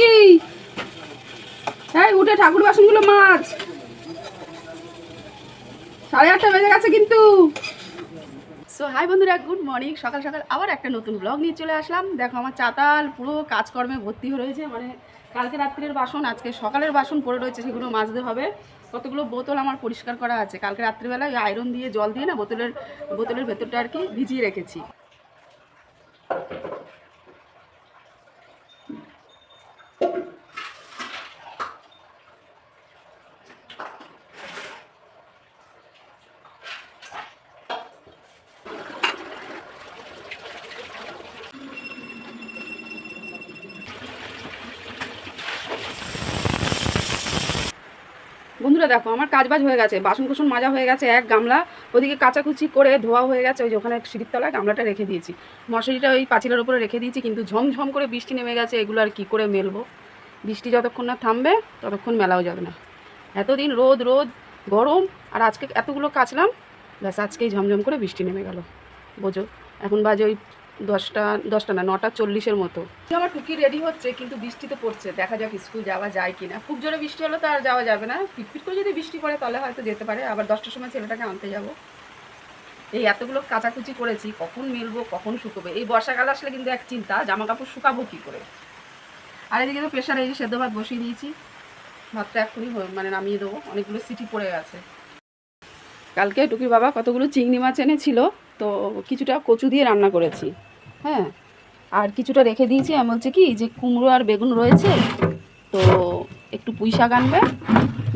টুকি হ্যাঁ উঠে ঠাকুর বাসনগুলো মাছ। সাড়ে আটটা বেজে গেছে কিন্তু। সো হাই বন্ধুরা গুড মর্নিং সকাল সকাল আবার একটা নতুন ব্লগ নিয়ে চলে আসলাম। দেখো, আমার চাতাল পুরো কাজকর্মে ভর্তি হয়ে রয়েছে। মানে কালকে রাত্রের বাসন, আজকে সকালের বাসন পড়ে রয়েছে, সেগুলো মাজতে হবে। কতগুলো বোতল আমার পরিষ্কার করা আছে। কালকে রাত্রিবেলা ওই আয়রন দিয়ে জল দিয়ে না বোতলের বোতলের ভেতরটা আর কি ভিজিয়ে রেখেছি। বন্ধুরা দেখো, আমার কাজ বাজ হয়ে গেছে বাসন কুসন মাজা হয়ে গেছে, এক গামলা, ওদিকে কাচাকুচি করে ধোয়া হয়ে গেছে, ওই যে ওখানে সিঁড়ির তলায় গামলাটা রেখে দিয়েছি। মশারিটা ওই পাঁচিলের উপরে রেখে দিয়েছি, কিন্তু ঝমঝম করে বৃষ্টি নেমে গেছে, এগুলো আর কি করে মেলবো? বৃষ্টি যতক্ষণ না থামবে, ততক্ষণ মেলাও যাবে না। এতদিন রোদ রোদ, গরম, আর আজকে এতগুলো কাচলাম, ব্যাস আজকেই ঝমঝম করে বৃষ্টি নেমে গেল। বোঝো, এখন বাজে ওই দশটা দশটা না, নটা চল্লিশের মতো। আমার টুকি রেডি হচ্ছে, কিন্তু বৃষ্টি তো পড়ছে। দেখা যাক স্কুল যাওয়া যায় কি না খুব জোরে বৃষ্টি হলে তো আর যাওয়া যাবে না। পিটপিট করে যদি বৃষ্টি পড়ে, তাহলে হয়তো যেতে পারে। আবার দশটার সময় ছেলেটাকে আনতে যাব। এই এতগুলো কাচাকুচি করেছি, কখন মিলবো, কখন শুকোবে? এই বর্ষাকাল আসলে কিন্তু এক চিন্তা জামা কাপড় শুকাবো কী করে? আর এদিকে তো প্রেশারে এই যে সেদ্ধ ভাত বসিয়ে দিয়েছি। ভাতটা এক্ষুনি মানে নামিয়ে দেবো। অনেকগুলো সিটি পড়ে গেছে কালকে টুকির বাবা কতগুলো চিংড়ি মাছ এনেছিল, তো কিছুটা কচু দিয়ে রান্না করেছি। হ্যাঁ আর কিছুটা রেখে দিয়েছি। আমি বলছি কি, যে কুমড়ো আর বেগুন রয়েছে, তো একটু পুঁই শাক আনবে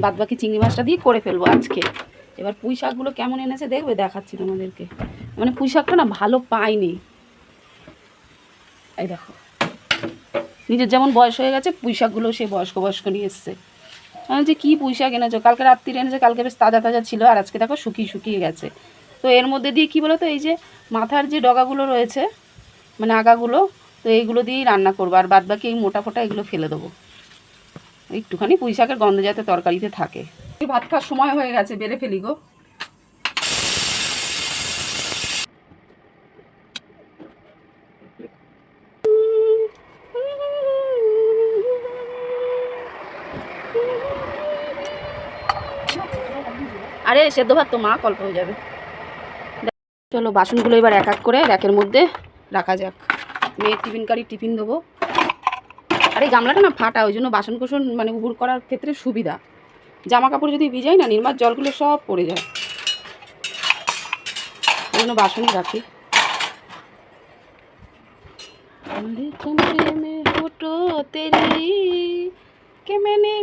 বাদ বাকি চিংড়ি মাছটা দিয়ে করে ফেলব আজকে। এবার পুঁই শাকগুলো কেমন এনেছে দেখবে, দেখাচ্ছি তোমাদেরকে। মানে পুঁই শাকটা না ভালো পাইনি এই দেখো, নিজের যেমন বয়স হয়ে গেছে, পুঁই শাকগুলো সে বয়স্ক বয়স্ক নিয়ে এসছে। আমি বলছি, কী পুঁই শাক এনেছো? কালকে রাত্রিরে এনেছে, কালকে বেশ তাজা তাজা ছিল, আর আজকে দেখো শুকিয়ে শুকিয়ে গেছে। তো এর মধ্যে দিয়ে কী বলো তো এই যে মাথার যে ডগাগুলো রয়েছে মানে আগাগুলো, তো এইগুলো দিয়েই রান্না করব। আর বাদ বাকি এই মোটা ফোটা এগুলো ফেলে দেবো। একটুখানি পুঁই শাকের গন্ধ যাতে তরকারিতে থাকে। ভাত খাওয়ার সময় হয়ে গেছে, বেড়ে ফেলি গো। আরে, সেদ্ধ ভাত তো মা কল্প হয়ে যাবে। চলো, বাসনগুলো এবার এক এক করে র্যাকের মধ্যে রাখা যাক। মেয়ের টিফিন কারি টিফিন দেবো। আর এই গামলাটা না ফাটা ওই জন্য বাসন কোসন মানে উবুর করার ক্ষেত্রে সুবিধা। জামা কাপড় যদি ভিজাই না নির্মার জলগুলো সব পড়ে যায়। ওই জন্য বাসনই রাখি। ফটো তেরি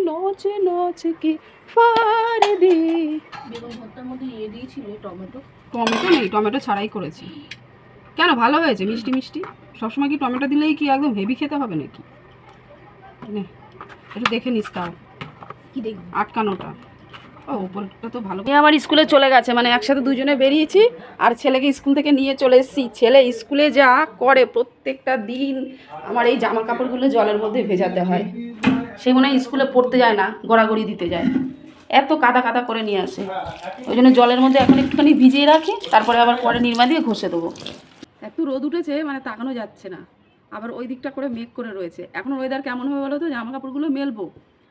নোচ নোচ কি ফার দি। বেগুন ভর্তার মধ্যে ইয়ে দিয়েছিল টমেটো? টমেটো নেই টমেটো ছাড়াই করেছি। কেন ভালো হয়েছে? মিষ্টি মিষ্টি? সবসময় কি টমেটো দিলেই কি একদম হেভি খেতে হবে নাকি? নে একটু দেখে নিস তাও। কি দেখব? আটকানোটা। ও তো ভালো আমার স্কুলে চলে গেছে মানে একসাথে দুজনে বেরিয়েছি আর ছেলেকে স্কুল থেকে নিয়ে চলে এসেছি। ছেলে স্কুলে যা করে প্রত্যেকটা দিন আমার এই জামা কাপড়গুলো জলের মধ্যে ভেজাতে হয়। সে মনে হয় স্কুলে পড়তে যায় না গড়াগড়ি দিতে যায়। এত কাদা কাদা করে নিয়ে আসে। ওই জন্য জলের মধ্যে এখন একটুখানি ভিজিয়ে রাখি তারপরে আবার পরে নির্মা দিয়ে ঘষে দেবো। এত রোদ উঠেছে মানে তাকানো যাচ্ছে না। আবার ওই দিকটা করে মেঘ করে রয়েছে। এখন ওয়েদার কেমন হবে বলো তো? জামা কাপড়গুলো মেলবো।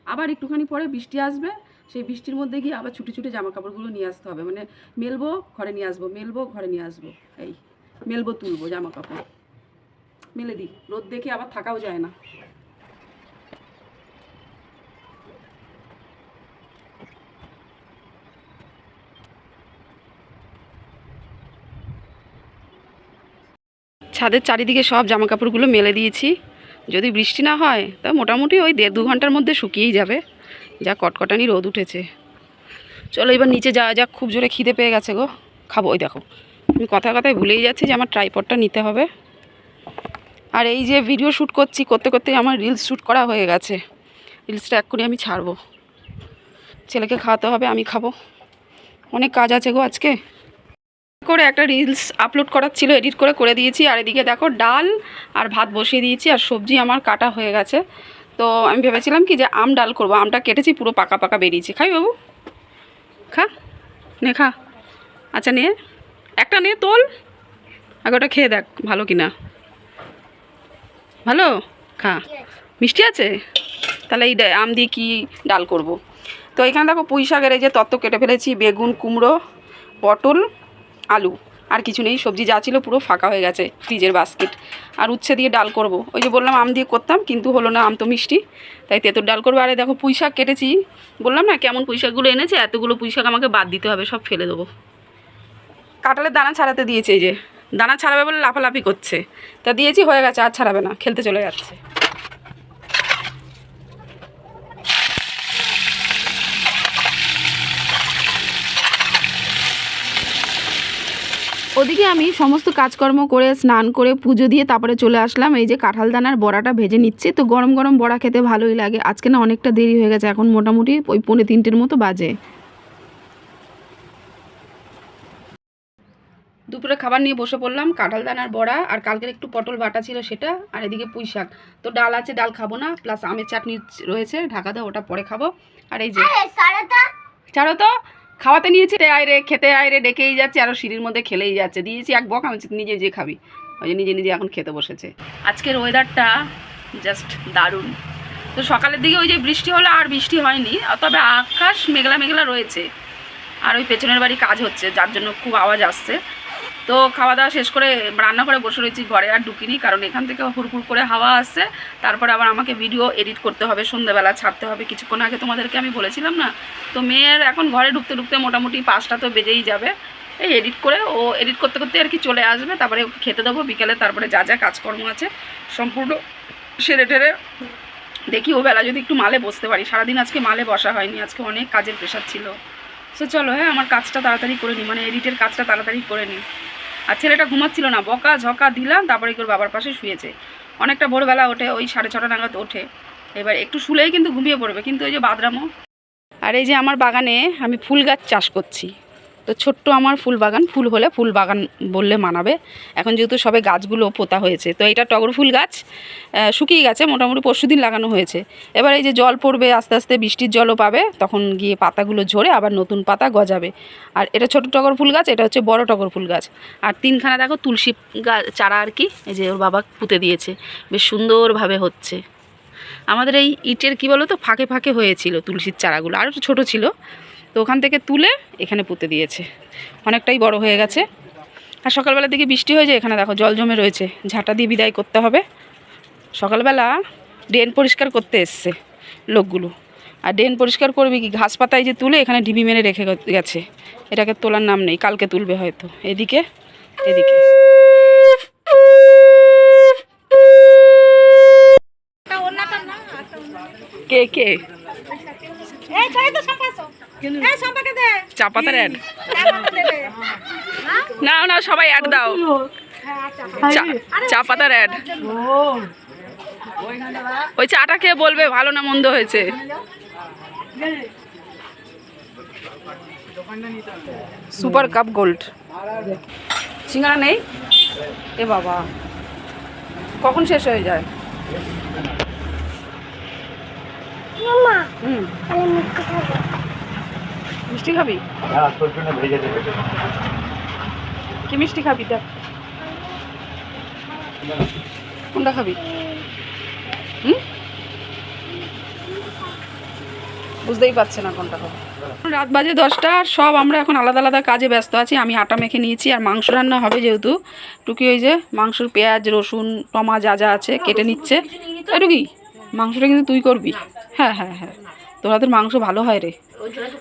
আবার একটুখানি পরে বৃষ্টি আসবে, সেই বৃষ্টির মধ্যে গিয়ে আবার ছুটে ছুটে জামা কাপড়গুলো নিয়ে আসতে হবে। মানে মেলবো, ঘরে নিয়ে আসব, মেলবো, ঘরে নিয়ে আসব। এই, মেলবো, তুলবো জামা কাপড় মেলে দিই। রোদ দেখে আবার থাকাও যায় না। ছাদের চারিদিকে সব জামা কাপড়গুলো মেলে দিয়েছি। যদি বৃষ্টি না হয়, তা মোটামুটি ওই দেড় দু ঘণ্টার মধ্যে শুকিয়েই যাবে। যা কটকটানি রোদ উঠেছে। চলো এবার নিচে যাওয়া যাক, খুব জোরে খিদে পেয়ে গেছে গো। খাব, ওই দেখো। আমি কথায় কথায় ভুলেই যাচ্ছি যে আমার ট্রাইপডটা নিতে হবে। আর এই যে ভিডিও শ্যুট করছি, করতে করতে আমার রিলস শ্যুট করা হয়ে গেছে। রিলসটা এক্ষুনি আমি ছাড়বো। ছেলেকে খাওয়াতে হবে, আমি খাব। অনেক কাজ আছে গো আজকে। করে একটা রিলস আপলোড করার ছিল এডিট করে করে দিয়েছি। আর এদিকে দেখো ডাল আর ভাত বসিয়ে দিয়েছি, আর সবজি আমার কাটা হয়ে গেছে। তো আমি ভেবেছিলাম কি যে আম ডাল করব, আমটা কেটেছি, পুরো পাকা পাকা বেরিয়েছে। খাই বাবু, খা, নে, খা। আচ্ছা নে। একটা নে তোল। আগে ওটা খেয়ে দেখ, ভালো কিনা। ভালো? খা। মিষ্টি আছে? তাহলে এই আম দিয়ে কি ডাল করব। তো এখানে দেখো পুঁই শাকের এই যে তত্ত্ব কেটে ফেলেছি, বেগুন, কুমড়ো, পটল। আলু। আর কিছু নেই, সবজি যা ছিল পুরো ফাঁকা হয়ে গেছে, ফ্রিজের বাস্কেট আর উচ্ছে দিয়ে ডাল করব। ওই যে বললাম, আম দিয়ে করতাম, কিন্তু হলো না, আম তো মিষ্টি। তাই তেঁতুর ডাল করব। আরে দেখো পুঁই শাক কেটেছি। বললাম না, কেমন পুঁই শাকগুলো এনেছে, এতগুলো পুঁই শাক আমাকে বাদ দিতে হবে, সব ফেলে দেবো। কাঁঠালের দানা ছাড়াতে দিয়েছে এই যে। দানা ছাড়াবে বলে লাফালাফি করছে। তা দিয়েছি, হয়ে গেছে, আর ছাড়াবে না, খেলতে চলে যাচ্ছে। ওদিকে আমি সমস্ত কাজকর্ম করে স্নান করে পুজো দিয়ে তারপরে চলে আসলাম। এই যে কাঁঠাল দানার বড়াটা ভেজে নিচ্ছি। তো গরম গরম বড়া খেতে ভালোই লাগে। আজকে না অনেকটা দেরি হয়ে গেছে এখন মোটামুটি ওই পৌনে তিনটের মতো বাজে। দুপুরে খাবার নিয়ে বসে পড়লাম কাঁঠাল দানার বড়া আর কালকের একটু পটল বাটা ছিল সেটা আর এদিকে পুঁই শাক। তো ডাল আছে ডাল খাব না প্লাস আমের চাটনি রয়েছে ঢাকা দাও ওটা পরে খাব। আর এই যে ছাড়ো তো খাওয়াতে নিয়েছি রে আয় রে, খেতে আয় রে, ডেকেই যাচ্ছে আরও সিঁড়ির মধ্যে খেলেই যাচ্ছে। দিয়েছি এক বক, আমি নিজে যে খাবি। ওই যে নিজে নিজে এখন খেতে বসেছে। আজকের ওয়েদারটা জাস্ট দারুণ। তো সকালের দিকে ওই যে বৃষ্টি হলো, আর বৃষ্টি হয়নি, তবে আকাশ মেঘলা মেঘলা রয়েছে। আর ওই পেছনের বাড়ি কাজ হচ্ছে, যার জন্য খুব আওয়াজ আসছে। তো খাওয়া দাওয়া শেষ করে রান্না করে বসে রয়েছি ঘরে আর ঢুকিনি, কারণ এখান থেকে হুড়হুড় করে হাওয়া আসছে। তারপরে আবার আমাকে ভিডিও এডিট করতে হবে, সন্ধ্যাবেলা ছাড়তে হবে। কিছুক্ষণ আগে তোমাদেরকে আমি বলেছিলাম না, তো মেয়ের এখন ঘরে ঢুকতে ঢুকতে মোটামুটি পাঁচটা তো বেজেই যাবে। এই এডিট করে, ও এডিট করতে করতে আর কি চলে আসবে, তারপরে খেতে দেবো, বিকেলে তারপরে যা যা কাজকর্ম আছে সম্পূর্ণ সেরে টেরে দেখি ও বেলা যদি একটু মালে বসতে পারি। সারাদিন আজকে মালে বসা হয়নি, আজকে অনেক কাজের প্রেশার ছিল। সো চলো হ্যাঁ আমার কাজটা তাড়াতাড়ি করে নিই মানে এডিটের কাজটা তাড়াতাড়ি করে নিই আর ছেলেটা ঘুমাচ্ছিল না, বকা ঝকা দিলাম তারপরে কি বাবার পাশে শুয়েছে। অনেকটা ভোরবেলা ওঠে, ওই সাড়ে ছটা নাগাদ ওঠে। এবার একটু শুলেই কিন্তু ঘুমিয়ে পড়বে, কিন্তু ওই যে বাদরামো আর এই যে আমার বাগানে আমি ফুল গাছ চাষ করছি। তো ছোট্ট আমার ফুল বাগান ফুল হলে ফুল বাগান বললে মানাবে। এখন যেহেতু সবে গাছগুলো পোতা হয়েছে, তো এটা টগর ফুল গাছ শুকিয়ে গেছে, মোটামুটি পরশু দিন লাগানো হয়েছে। এবার এই যে জল পড়বে, আস্তে আস্তে বৃষ্টির জলও পাবে, তখন গিয়ে পাতাগুলো ঝরে আবার নতুন পাতা গজাবে। আর এটা ছোট টগর ফুল গাছ, এটা হচ্ছে বড় টগর ফুল গাছ। আর তিনখানা দেখো তুলসী চারা আর কি, এই যে ওর বাবা পুঁতে দিয়েছে। বেশ সুন্দরভাবে হচ্ছে। আমাদের এই ইটের কি বলো তো ফাঁকে ফাঁকে হয়েছিল তুলসীর চারাগুলো, আর একটু ছোটো ছিল। তো ওখান থেকে তুলে এখানে পুঁতে দিয়েছে। অনেকটাই বড় হয়ে গেছে। আর সকালবেলার দিকে বৃষ্টি হয়ে যায় এখানে দেখো জল জমে রয়েছে। ঝাঁটা দিয়ে বিদায় করতে হবে। সকালবেলা ড্রেন পরিষ্কার করতে এসছে লোকগুলো। আর ড্রেন পরিষ্কার করবে কি? ঘাস পাতায় যে তুলে এখানে ঢিবি মেরে রেখে গেছে। এটাকে তোলার নাম নেই, কালকে তুলবে হয়তো। এদিকে এদিকে। কে কে? চা পাতার অ্যাড না না সবাই অ্যাড দাও। চা চা পাতার অ্যাড ওই চাটা খেয়ে বলবে ভালো না মন্দ হয়েছে। Super cup gold. সিঙ্গারা নেই? এ বাবা। কখন শেষ হয়ে যায়? হুম। মিষ্টি খাবি? হ্যাঁ তোর জন্য ভেজে দেবে। কি মিষ্টি খাবি দেখ। কোনটা খাবি? হুম? বুঝতেই পারছে না কোনটা খাবি। রাত বাজে দশটা আর সব আমরা এখন আলাদা আলাদা কাজে ব্যস্ত আছি। আমি আটা মেখে নিয়েছি আর মাংস রান্না হবে যেহেতু। টুকি ওই যে মাংসর পেঁয়াজ রসুন টমা যা যা আছে কেটে নিচ্ছে। টুকি মাংসটা কিন্তু তুই করবি। হ্যাঁ হ্যাঁ হ্যাঁ। তোর হাতের মাংস ভালো হয় রে।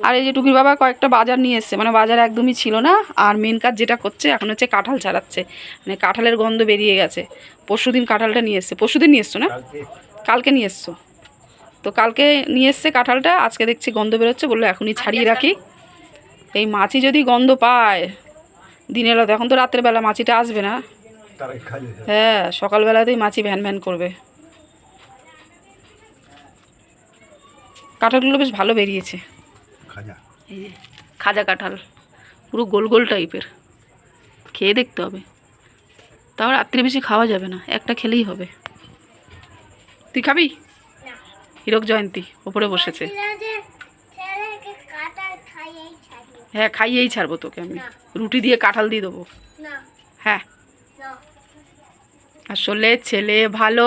আর এই যে টুকির বাবা কয়েকটা বাজার নিয়ে এসছে মানে বাজার একদমই ছিল না আর মেন কাজ যেটা করছে এখন হচ্ছে কাঁঠাল ছাড়াচ্ছে। মানে কাঁঠালের গন্ধ বেরিয়ে গেছে। পরশু দিন কাঁঠালটা নিয়ে এসছে। পরশু দিন নিয়ে এসছো না? কালকে। নিয়ে এসছো? তো কালকে নিয়ে এসছে কাঁঠালটা আজকে দেখছি গন্ধ বেরোচ্ছে বলল এখনই ছাড়িয়ে রাখি। এই মাছি যদি গন্ধ পায় দিনের বেলা এখন তো রাত্রেবেলা মাছিটা আসবে না। হ্যাঁ সকালবেলাতেই মাছি ভ্যান ভ্যান করবে। কাঁঠালগুলো বেশ ভালো বেরিয়েছে। খাজা। এই যে খাজা কাঁঠাল পুরো গোল গোল টাইপের। খেয়ে দেখতে হবে। তাও রাত্রে বেশি খাওয়া যাবে না একটা খেলেই হবে। তুই খাবি? হীরক জয়ন্তী ওপরে বসেছে। হ্যাঁ খাইয়েই ছাড়বো তোকে আমি। রুটি দিয়ে কাঁঠাল দিয়ে দেবো। হ্যাঁ। আসলে ছেলে ভালো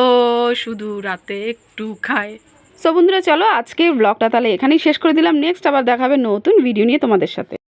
শুধু রাতে একটু খায়। সো বন্ধুরা, চলো আজকে ব্লগটা তাহলে এখানেই শেষ করে দিলাম। নেক্সট আবার দেখাবে নতুন ভিডিও নিয়ে তোমাদের সাথে।